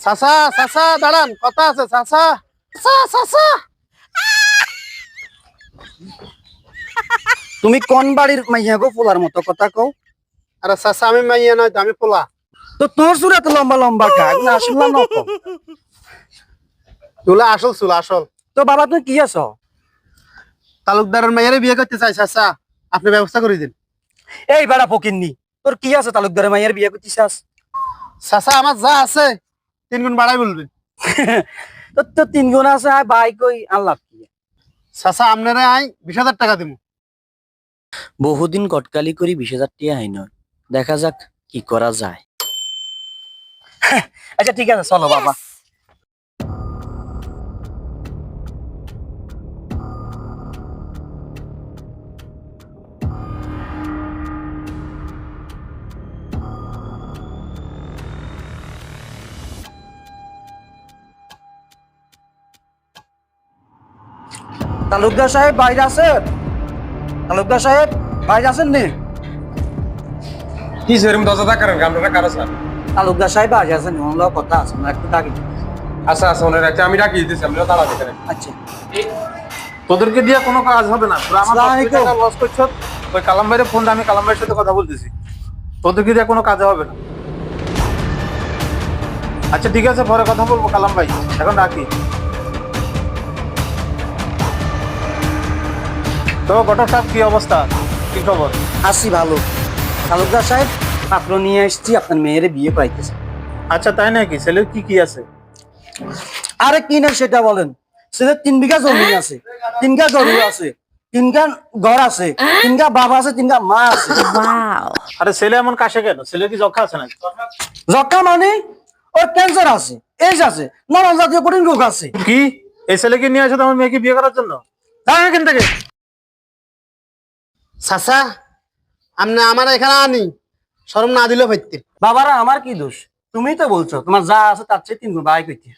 চাচা চাচা দাঁড়ান কথা আছে চাচা চাচা চাচা তুমি কোন বাড়ির মাইয়া গো পোলার মতো কথা কও? আরে চাচা আমি মাইয়া নয় তো, আমি পোলা। তো তোর সুরে এত লম্বা লম্বা কা এগুলো আসল না নকল? তুলা আসল চুলা আসল। তো বাবা তুমি কি আছো? তালুকদারের মেয়েরে বিয়ে করতে চাই চাচা আপনি ব্যবস্থা করে দিন। এই বেড়া ফকিননি তোর কি আছে তালুকদারের মাইয়ার বিয়ে করতে চাস? চাচা আমার যা আছে তিন গুণ বাড়াই বলবে। তোর তো তিন গুণ আছে আয় বাই কই আল্লাহ কি? চাচা আপনারে আই বিশ হাজার টাকা দিব বহুদিন কটকালি করি বিশ হাজার টিয়া আই নয় দেখা যাক কি করা যায়। আচ্ছা ঠিক আছে চলো বাবা। তালুকদার সাহেব বাইরে আছেন? তালুকদার সাহেব বাইরে আছেন নে কি সেরকম দশটা করেন আপনারা কারও স্যার তালুকদার সাহেব বাইরে আছেন অন্য কথা আছে আমরা একটু ডাকি। আচ্ছা আচ্ছা ওনার একটা আমি ডাকি দিতেছি আপনারা তাড়া দেখেন আচ্ছা। তোদেরকে দিয়ে কোনো কাজ হবে না। তোরা আমার লস করছ ওই কালাম ভাইয়ের ফোন আমি কালাম ভাইয়ের সাথে কথা বলতেছি। তোদেরকে দিয়ে কোনো কাজ হবে না। আচ্ছা ঠিক আছে পরে কথা বলব কালাম ভাই এখন রাখি। তো ঘটক সাহেব কি অবস্থা? কি খবর? আসি ভালো। তালুকদার সাহেব পাত্র নিয়ে এসেছি আপনার মেয়ের বিয়ে পাইতেছে আচ্ছা তাই নাকি? ছেলের কি কি আছে? আরে কি না সেটা বলেন। তিন বিঘা জমি আছে তিনটা গরু আছে তিনটা ঘর আছে তিনটা বাবা আছে তিনটা মা আছে। আরে ছেলে এমন কাশে কেন? ছেলে কি যক্ষা আছে নাকি? যক্ষা মানে? ওর ক্যান্সার আছে এইস আছে নানা জাতীয় কঠিন রোগ আছে। কি? এই ছেলেকে নিয়ে আসো তোমার মেয়েকে বিয়ে করার জন্য? দাঁড়ান এখান থেকে। চাচা আপনি আমার এখানে আনি। শরম না দিলেও পাইতেন বাবারা, আমার কি দোষ? তুমি তো বলছো, তোমার যা আছে তার চেয়ে তিন গুণ বাই করতে